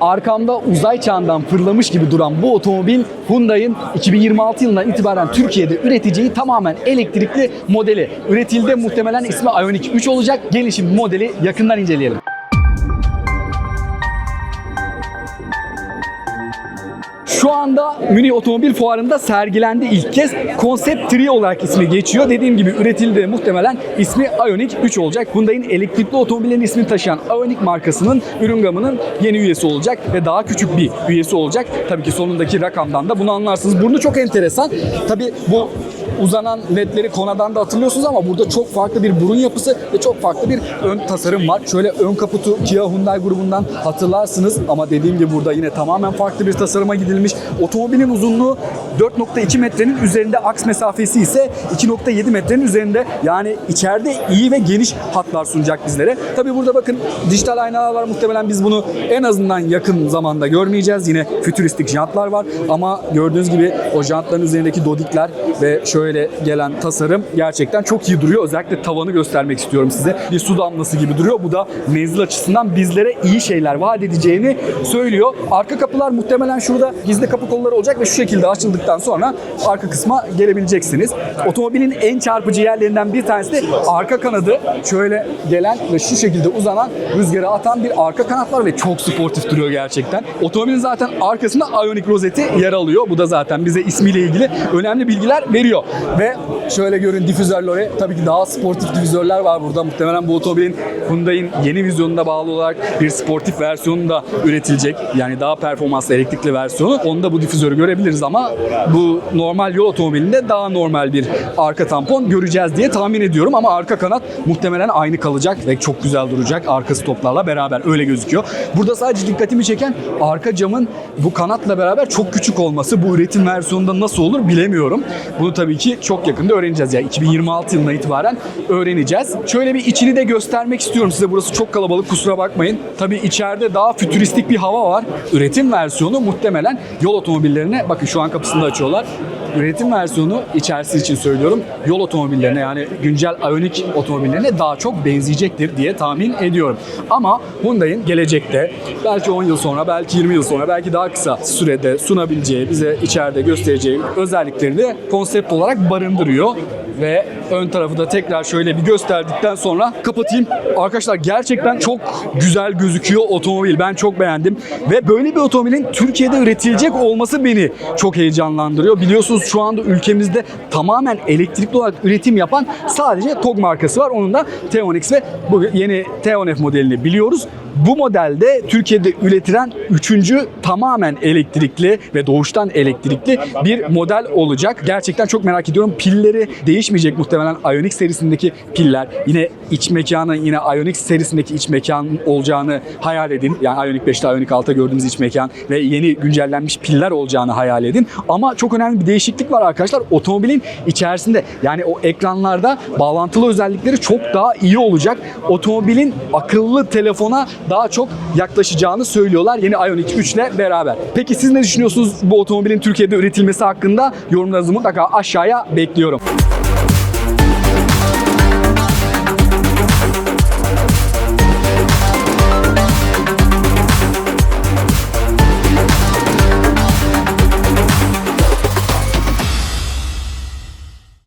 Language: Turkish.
Arkamda uzay çağından fırlamış gibi duran bu otomobil Hyundai'in 2026 yılından itibaren Türkiye'de üreteceği tamamen elektrikli modeli. Üretilde muhtemelen ismi Ioniq 3 olacak. Gelin şimdi modeli yakından inceleyelim. Şu anda Münih Otomobil Fuarı'nda sergilendi ilk kez. Concept 3 olarak ismi geçiyor. Dediğim gibi üretildi muhtemelen ismi Ioniq 3 olacak. Hyundai'nin elektrikli otomobillerin ismini taşıyan Ioniq markasının ürün gamının yeni üyesi olacak ve daha küçük bir üyesi olacak. Tabii ki sonundaki rakamdan da bunu anlarsınız. Burnu çok enteresan. Tabii bu uzanan ledleri Kona'dan da hatırlıyorsunuz ama burada çok farklı bir burun yapısı ve çok farklı bir ön tasarım var. Şöyle ön kaputu Kia Hyundai grubundan hatırlarsınız ama dediğim gibi burada yine tamamen farklı bir tasarıma gidilmiş. Otomobilin uzunluğu 4.2 metrenin üzerinde aks mesafesi ise 2.7 metrenin üzerinde. Yani içeride iyi ve geniş hatlar sunacak bizlere. Tabi burada bakın dijital aynalar var. Muhtemelen biz bunu en azından yakın zamanda görmeyeceğiz. Yine fütüristik jantlar var ama gördüğünüz gibi o jantların üzerindeki dodikler ve şöyle gelen tasarım gerçekten çok iyi duruyor. Özellikle tavanı göstermek istiyorum size. Bir su damlası gibi duruyor. Bu da menzil açısından bizlere iyi şeyler vaat edeceğini söylüyor. Arka kapılar muhtemelen şurada gizli kapı kolları olacak ve şu şekilde açıldıktan sonra arka kısma gelebileceksiniz. Otomobilin en çarpıcı yerlerinden bir tanesi de arka kanadı. Şöyle gelen ve şu şekilde uzanan rüzgara atan bir arka kanat var ve çok sportif duruyor gerçekten. Otomobilin zaten arkasında Ionic rozeti yer alıyor. Bu da zaten bize ismiyle ilgili önemli bilgiler veriyor. Ve şöyle görün difüzörleri tabii ki daha sportif difüzörler var burada. Muhtemelen bu otomobilin Hyundai'nin yeni vizyonuna bağlı olarak bir sportif versiyonu da üretilecek. Yani daha performanslı elektrikli versiyonu. Onda bu difüzörü görebiliriz ama bu normal yol otomobilinde daha normal bir arka tampon göreceğiz diye tahmin ediyorum. Ama arka kanat muhtemelen aynı kalacak ve çok güzel duracak arka stoplarla beraber öyle gözüküyor. Burada sadece dikkatimi çeken arka camın bu kanatla beraber çok küçük olması. Bu üretim versiyonunda nasıl olur bilemiyorum. Bunu tabii ki çok yakında öğreneceğiz. Yani 2026 yılına itibaren öğreneceğiz. Şöyle bir içini de göstermek istiyorum size. Burası çok kalabalık kusura bakmayın. Tabii içeride daha fütüristik bir hava var. Üretim versiyonu muhtemelen yol otomobillerine bakın şu an kapısını da açıyorlar. Üretim versiyonu içerisi için söylüyorum. Yol otomobillerine yani güncel Ioniq otomobillerine daha çok benzeyecektir diye tahmin ediyorum. Ama Hyundai'nin gelecekte belki 10 yıl sonra, belki 20 yıl sonra, belki daha kısa sürede sunabileceği, bize içeride göstereceği özellikleri de konsept olarak barındırıyor ve ön tarafı da tekrar şöyle bir gösterdikten sonra kapatayım. Arkadaşlar gerçekten çok güzel gözüküyor otomobil. Ben çok beğendim. Ve böyle bir otomobilin Türkiye'de üretilecek olması beni çok heyecanlandırıyor. Biliyorsunuz şu anda ülkemizde tamamen elektrikli olarak üretim yapan sadece TOG markası var. Onun da Teonix ve bu yeni Teonef modelini biliyoruz. Bu modelde Türkiye'de üretilen üçüncü tamamen elektrikli ve doğuştan elektrikli bir model olacak. Gerçekten çok merak ediyorum. Pilleri değişmeyecek muhtemelen Ioniq serisindeki piller. Yine iç mekanı yine Ioniq serisindeki iç mekan olacağını hayal edin. Yani Ioniq 5'te Ioniq 6'da gördüğümüz iç mekan ve yeni güncellenmiş piller olacağını hayal edin. Ama çok önemli bir değişiklik var arkadaşlar. Otomobilin içerisinde yani o ekranlarda bağlantılı özellikleri çok daha iyi olacak. Otomobilin akıllı telefona daha çok yaklaşacağını söylüyorlar yeni Ioniq 3 ile beraber. Peki siz ne düşünüyorsunuz bu otomobilin Türkiye'de üretilmesi hakkında? Yorumlarınızı mutlaka aşağıya bekliyorum.